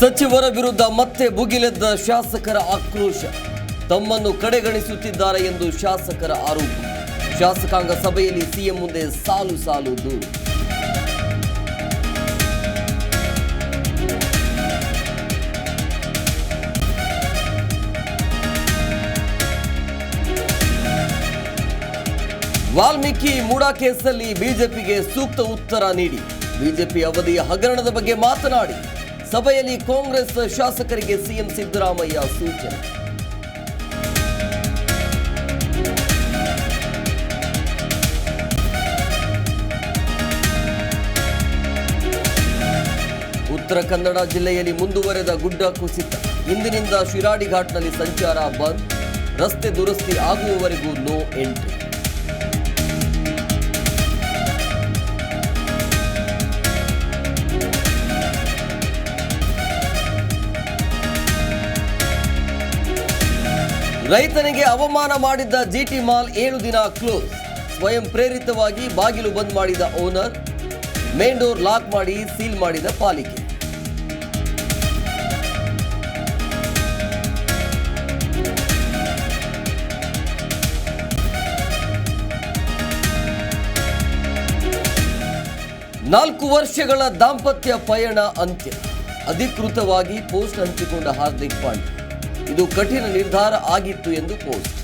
ಸಚಿವರ ವಿರುದ್ಧ ಮತ್ತೆ ಭುಗಿಲೆದ್ದ ಶಾಸಕರ ಆಕ್ರೋಶ. ತಮ್ಮನ್ನು ಕಡೆಗಣಿಸುತ್ತಿದ್ದಾರೆ ಎಂದು ಶಾಸಕರ ಆರೋಪ. ಶಾಸಕಾಂಗ ಸಭೆಯಲ್ಲಿ ಸಿಎಂ ಮುಂದೆ ಸಾಲು ಸಾಲು ದೂರು. ವಾಲ್ಮೀಕಿ ಮೂಡಾ ಕೇಸಲ್ಲಿ ಬಿಜೆಪಿಗೆ ಸೂಕ್ತ ಉತ್ತರ ನೀಡಿ. ಬಿಜೆಪಿ ಅವಧಿಯ ಹಗರಣದ ಬಗ್ಗೆ ಮಾತನಾಡಿ. ಸಭೆಯಲ್ಲಿ ಕಾಂಗ್ರೆಸ್ ಶಾಸಕರಿಗೆ ಸಿಎಂ ಸಿದ್ದರಾಮಯ್ಯ ಸೂಚನೆ. ಉತ್ತರ ಕನ್ನಡ ಜಿಲ್ಲೆಯಲ್ಲಿ ಮುಂದುವರೆದ ಗುಡ್ಡ ಕುಸಿತ. ಇಂದಿನಿಂದ ಶಿರಾಡಿ ಘಾಟ್ನಲ್ಲಿ ಸಂಚಾರ ಬಂದ್. ರಸ್ತೆ ದುರಸ್ತಿ ಆಗುವವರೆಗೂ ನೋ ಎಂಟ್ರಿ. ರೈತನಿಗೆ ಅವಮಾನ ಮಾಡಿದ್ದ ಜಿಟಿ ಮಾಲ್ ಏಳು ದಿನ ಕ್ಲೋಸ್. ಸ್ವಯಂ ಪ್ರೇರಿತವಾಗಿ ಬಾಗಿಲು ಬಂದ್ ಮಾಡಿದ ಓನರ್, ಮೇನ್ ಡೋರ್ ಲಾಕ್ ಮಾಡಿ ಸೀಲ್ ಮಾಡಿದ ಪಾಲಿಕೆ. ನಾಲ್ಕು ವರ್ಷಗಳ ದಾಂಪತ್ಯ ಪಯಣ ಅಂತ್ಯ. ಅಧಿಕೃತವಾಗಿ ಪೋಸ್ಟ್ ಹಂಚಿಕೊಂಡ ಹಾರ್ದಿಕ್ ಪಾಂಡ್ಯ ಇದು ಕಠಿಣ ನಿರ್ಧಾರ ಆಗಿತ್ತು ಎಂದು ಪೋಸ್ಟ್